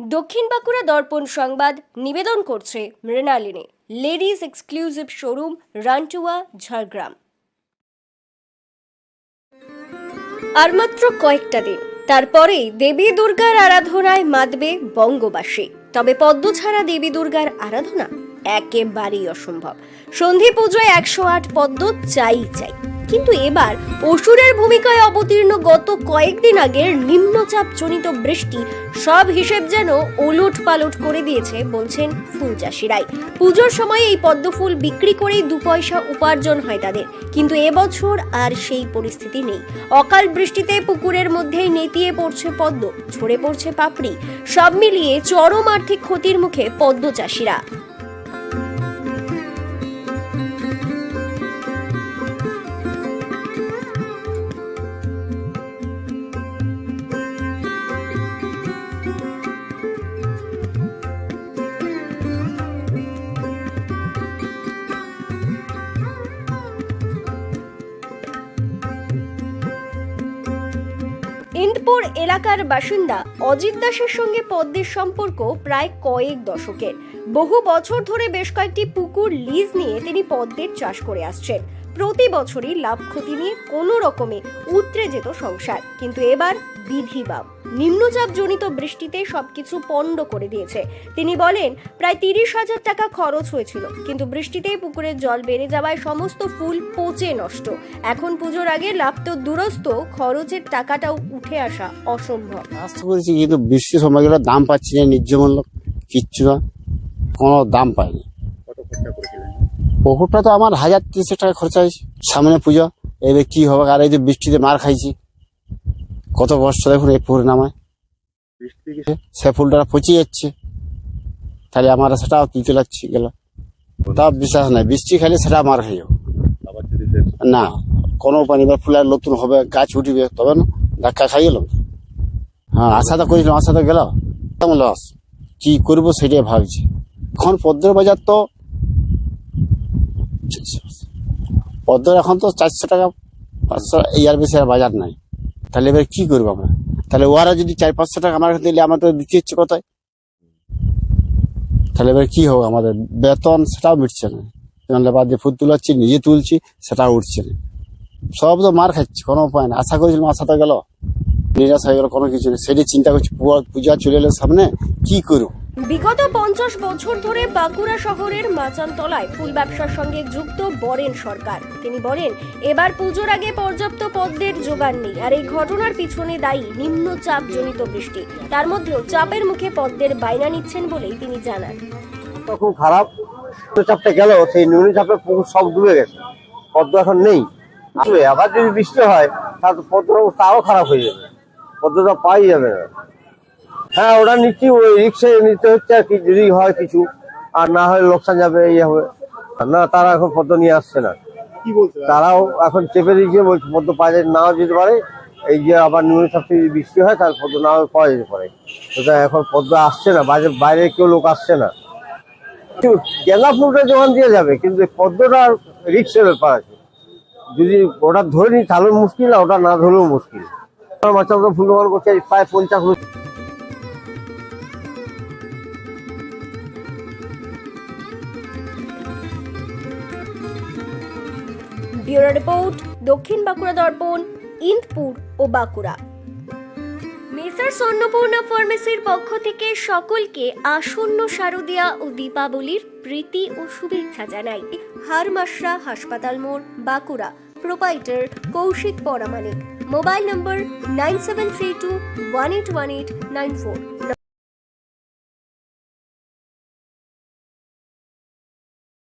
দক্ষিণ বাঁকুড়া দর্পণ সংবাদ নিবেদন করছে Mrinalini. Ladies exclusive showroom Rantua Jhargram. আর মাত্র কয়েকটা দিন, তারপরেই দেবী দুর্গার আরাধনায় মাতবে বঙ্গবাসী। তবে পদ্ম ছাড়া দেবী দুর্গার আরাধনা একেবারেই অসম্ভব। সন্ধি পুজোয় একশো আট পদ্ম চাই চাই। কিন্তু এবার অসুরের ভূমিকায় অবতীর্ণ গত কয়েকদিন আগের নিম্নচাপ জনিত বৃষ্টি সব হিসেব যেন ওলট পালট করে দিয়েছে বলছেন ফুল চাষিরাই। পুজোর সময় এই পদ্ম ফুল বিক্রি করেই দু পয়সা উপার্জন হয় তাদের। কিন্তু এবছর আর সেই পরিস্থিতি নেই। অকাল বৃষ্টিতে পুকুরের মধ্যেই নেতিয়ে পড়ছে পদ্ম, ঝরে পড়ছে পাপড়ি। সব মিলিয়ে চরম আর্থিক ক্ষতির মুখে পদ্ম চাষিরা। ইন্দপুর এলাকার বাসিন্দা অজিত দাসের সঙ্গে পদ্মের সম্পর্ক প্রায় কয়েক দশকের। বহু বছর ধরে বেশ কয়েকটি পুকুর লিজ নিয়ে তিনি পদ্মের চাষ করে আসছেন। প্রতি বছরই লাভ ক্ষতি নিয়ে কোনো রকমে উতরে যেত সংসার। কিন্তু এবার বিধিবাম নিম্নচাপ জনিত বৃষ্টিতে সবকিছু পণ্ড করে দিয়েছে। তিনি বলেন, প্রায় তিরিশ হাজার টাকা খরচ হয়েছিল, কিন্তু বৃষ্টিতে পুকুরের জল বেড়ে যাওয়ায় সমস্ত ফুল পচে নষ্ট। এখন পুজোর আগে লাভ তো দূরস্থ খরচের টাকাটাও উঠে আসা অসম্ভব। বলছি, কিন্তু বৃষ্টির সময় গেলে দাম পাচ্ছি না ন্যায্য মূল্য কিচ্ছু না, কোনো দাম পাইনি। পুকুরটা তো আমার হাজার তিরিশ টাকা খরচা হয়েছে, সামনে পুজো, এবার কি হবে? আর এই যে বৃষ্টিতে মার খাইছি। কত কষ্ট দেখুন এই পুকুরে নামায়? সে ফুলটা পচে যাচ্ছে। তাহলে আমার সেটাও তুলতে লাগছে, গেল। তা বিশ্বাস নাই, বৃষ্টি খাইলে সেটা মার হয়ে না, কোনো পানি বা এবার ফুল আর নতুন হবে, গাছ উঠিবে, তবে না, ধাক্কা খাই গেল হ্যাঁ আশা তো করেছিলাম আশা তো গেল। কেমন লস? কি করব সেটাই ভাবছি। এখন পদ্মের বাজার তো পদ্মের এখন তো চারশো টাকা, পাঁচশো, এই আর বেশি আর বাজার নাই। তাহলে এবার কি করব আমরা? তাহলে ওরা যদি চার, পাঁচশো টাকা আমার দিলে আমার তো দিতে হচ্ছে কোথায়? তাহলে এবার কি হোক আমাদের বেতন সেটাও মিটছে না। বাদ দিয়ে ফুল তুলাচ্ছি, নিজে তুলছি, সেটাও উঠছে না। সব তো মার খাচ্ছি, কোনো উপায় না। আশা করেছিলাম আশা তো গেল। নিরাশ হয়ে গেল, কোনো কিছু নেই। সেটি চিন্তা করছি পূজা চলে এলো সামনে, কি করব? বিগত পঞ্চাশ বছর ধরে বাঁকুড়া শহরের মাচানতলায় ফুল ব্যবসার সঙ্গে যুক্ত বরেন সরকার। তিনি বলেন, এবার পুজোর আগে পর্যাপ্ত পদ্মের জোগান নেই, আর এই ঘটনার পিছনে দায়ী নিম্নচাপ জনিত বৃষ্টি। তার মধ্যেও চাপের মুখে পদ্মের বায়না নিচ্ছেন বলেই তিনি জানান। খুব খারাপ। চাপটা গেল, সেই নিম্নচাপে পুকুর সব ডুবে গেছে। পদ্ম এখন নেই। আবার যদি বৃষ্টি হয়, তাহলে পদ্ম আরও খারাপ হয়ে যাবে। পদ্মটা পাই যাবে না। হ্যাঁ ওরা নিচ্ছি ওই রিক্সে নিতে হচ্ছে আর কি যদি হয় কিছু আর না হয় লোকসান যাবে এই হবে। আর না তারা এখন পদ্ম নিয়ে আসছে না। তারাও এখন চেপে দিয়েছে বলছে পদ্ম পাওয়া যায় নাও যেতে পারে। এই যে আবার নিম্নচাপে যদি বৃষ্টি হয় তাহলে পদ্ম নাও পাওয়া যেতে পারে। তো এখন পদ্ম আসছে না বাইরে বাইরে কেউ লোক আসছে না। গেঁদা ফুলটা জোগান দিয়ে যাবে কিন্তু পদ্মটা রিক্সের ব্যাপার আছে। যদি ওটা ধরে নি তাহলেও মুশকিল আর ওটা না ধরলেও মুশকিল। আমার আমরা ফুল করছে এই প্রায় পঞ্চাশ ব্যুরো রিপোর্ট, দক্ষিণ বাঁকুড়া দর্পণ, ইন্দপুর ও বাঁকুড়া। মেসার অন্নপূর্ণা ফার্মেসির পক্ষ থেকে সকলকে আসন্ন শারদিয়া ও দীপাবলির প্রীতি ও শুভেচ্ছা জানাই। হারমাশরা হাসপাতাল মোড়, Bankura. Proprietor Kaushik Paramanik. Mobile number nine seven three two one eight one eight nine four.